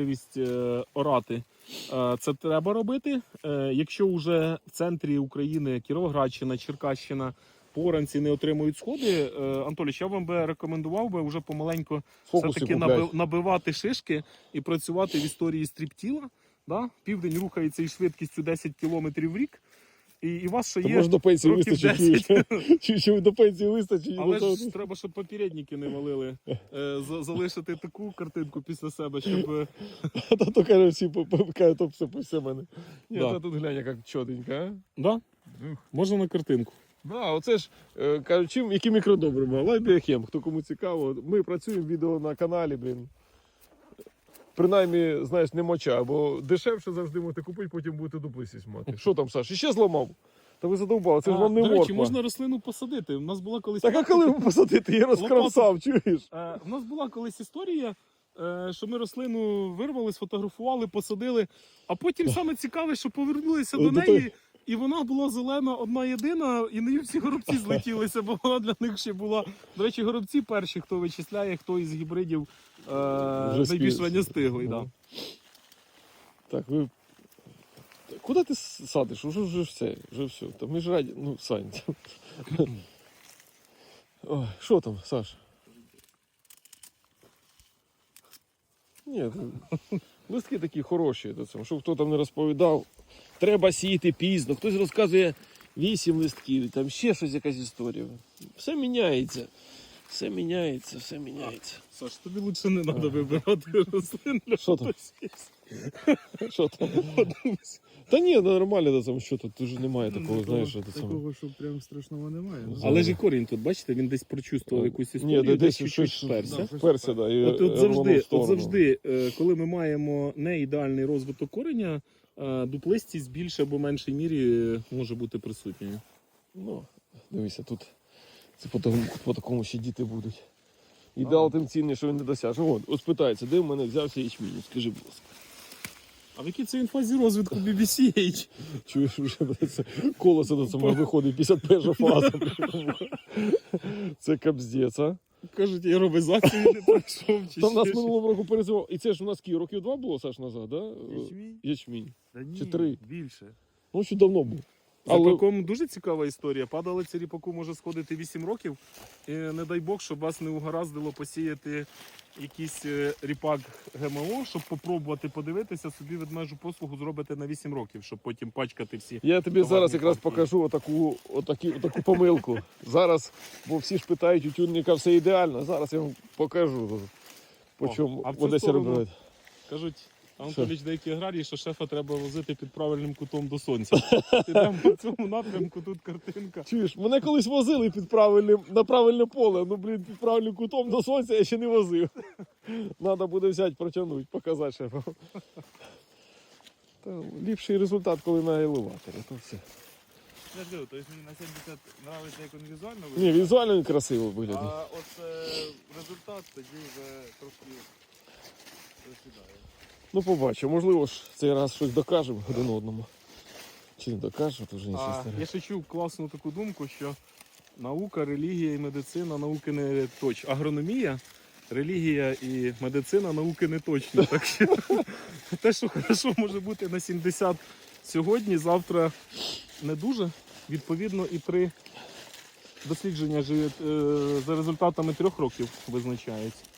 можливість е, орати. Е, Це треба робити. Е, Якщо вже в центрі України Кіровоградщина, Черкащина, Поранці не отримують сходи, Анатолійович, я вам би рекомендував би вже помаленьку Фокуси все-таки набивати шишки і працювати в історії стріптіла. Да? Південь рухається із швидкістю 10 км в рік. І, і у вас ще є може до пенсії років вистачить. 10. Чи, чи до пенсії вистачить? Але Ну, ж треба, щоб попередники не валили. Е, за- залишити таку картинку після себе, щоб е, Та то каже, всі по- по- кажуть, то все, все мене. Ні, Да. та тут глянь, як чотенько, а? да? можна на картинку. Да, оце ж е, кажуть, чим, які мікродобрива. Лайбіохем, хто кому цікаво. Ми працюємо відео на каналі, блін. Принаймні, знаєш, не моча, бо дешевше завжди можете купити, потім будете дуплисість мати. Що там, Саш? Іще зламав? Та ви задовбали, це ж вам не До речі, морква. можна рослину посадити. У нас була колись Так а коли ви посадити? Я розкромсав, чуєш? Е, У нас була колись історія, е, що ми рослину вирвали, сфотографували, посадили, а потім саме цікаве, що повернулися до До неї, і вона була зелена одна єдина, і на всі горобці злетілися, бо вона для них ще була. До речі, горобці перші, хто вичисляє, хто із гібридів е, найбільш спів- ранньостиглий. Да. Так, ви. Куди ти садиш? Уже вже все, вже все. Та ми ж раді. Ну, Сань. Ой, що там, Саш? Ні, ну, листки такі хороші, щоб хто там не розповідав. Треба сіяти пізно. Хтось розказує вісім листків, там ще щось якась історія. Все міняється. Все міняється, все міняється. Саш, тобі лучше не треба вибирати рослин для Що там? Що там? Та ні, ну, нормально до цього, що тут дуже немає такого, знаєш, що. Такого, що прям страшного немає. Ну, Але ж і корінь тут, бачите, він десь прочувствував якусь історію, Ні, де- десь десь щось вперся. Да, щось вперся, да, і От, от рвонув в завжди, от сторону. завжди, е, коли ми маємо не ідеальний розвиток кореня, е, дуплистість в більшій або меншій мірі е, може бути присутньою. Ну, дивися, тут це по такому, по такому ще діти будуть. Ідеал тим цінний, що він не досяжний. От, от спитається, де в мене взявся ячмінь? Скажи, будь ласка. А в якій це він фазі розвитку BBC? Чуєш, вже це колесо до цього виходить 51 фаза. Це капздець, а? Кажуть, аеробізацію не пройшов чи Там нас щось. минулого року перезивав. І це ж у нас скільки, років два було, Саш, назад, да? Ячмінь? Ячмінь. Та ні, Чи три? більше. Ну, ще давно був. За Але ріпаком дуже цікава історія. Падалиця ріпаку може сходити 8 років. І не дай Бог, щоб вас не угораздило посіяти якийсь е, ріпак ГМО, щоб попробувати подивитися, собі ведмежу послугу зробити на 8 років, щоб потім пачкати всі. Я тобі зараз якраз партії. покажу отаку, отакі, отаку помилку. Зараз, бо всі ж питають, у тюнника все ідеально. Зараз я вам покажу, по О, чому а в цю сторону? Кажуть, Анатоліч, деякі аграрії, що шефа треба возити під правильним кутом до сонця. Підемо по цьому напрямку, тут картинка. Чуєш, мене колись возили під правильним, на правильне поле. Ну, блін, під правильним кутом до сонця я ще не возив. Треба буде взяти, протягнути, показати шефу. Та ліпший результат, коли на елеваторі, то все. Я ж кажу, тобто мені на 70 подобається, як він візуально Ні, виглядає. візуально він красиво виглядає. А от е, результат тоді вже трохи просідає. Ну, побачимо. Можливо ж цей раз щось докажемо один одному. Чи не докажемо, то вже не А, я ще чув класну таку думку, що наука, релігія і медицина науки не точні. Агрономія, релігія і медицина науки не точні. Так що те, що хорошо може бути на 70 сьогодні, завтра не дуже. Відповідно, і при дослідження е, за результатами трьох років визначається.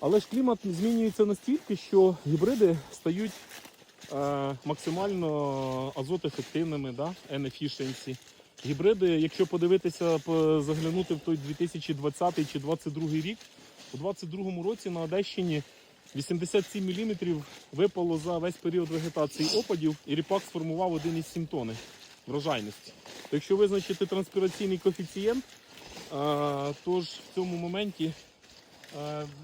Але ж клімат змінюється настільки, що гібриди стають е, максимально азотефективними, да? N-efficiency. Гібриди, якщо подивитися, заглянути в той 2020 чи 2022 рік, у 2022 році на Одещині 87 мм випало за весь період вегетації опадів, і ріпак сформував 1,7 тонни врожайності. Якщо визначити транспіраційний коефіцієнт, е, то ж в цьому моменті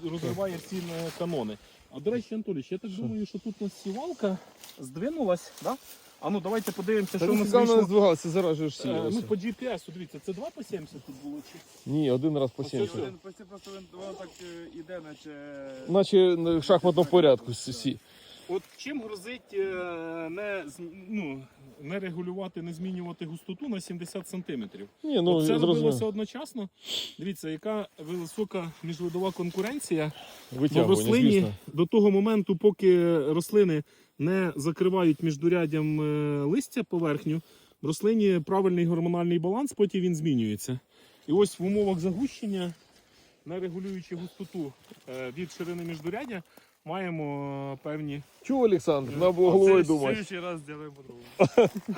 розриває всі е, канони. А до речі, Анатолій, я так думаю, що тут у нас сівалка здвинулась, да? А ну давайте подивимося, Та що нас не вийшло. здвигалося, зараз же ж Е, сіялося. ну, по GPS, дивіться, це 2 по 70 тут було чи? Ні, один раз по Оце 70. все. Він- Це просто він- воно так е, іде, наче... Наче в шахматному порядку всі. От чим грозить е, не, з- ну, не регулювати, не змінювати густоту на 70 сантиметрів? Ні, ну От це робилося одночасно. Дивіться, яка висока міжвидова конкуренція. В Витягування, рослині звісно. до того моменту, поки рослини не закривають міждуряддям е, листя поверхню, в рослині правильний гормональний баланс, потім він змінюється. І ось в умовах загущення, не регулюючи густоту е, від ширини міждурядя, маємо е, певні Чого, Олександр? Треба було головою думати. раз ділимо.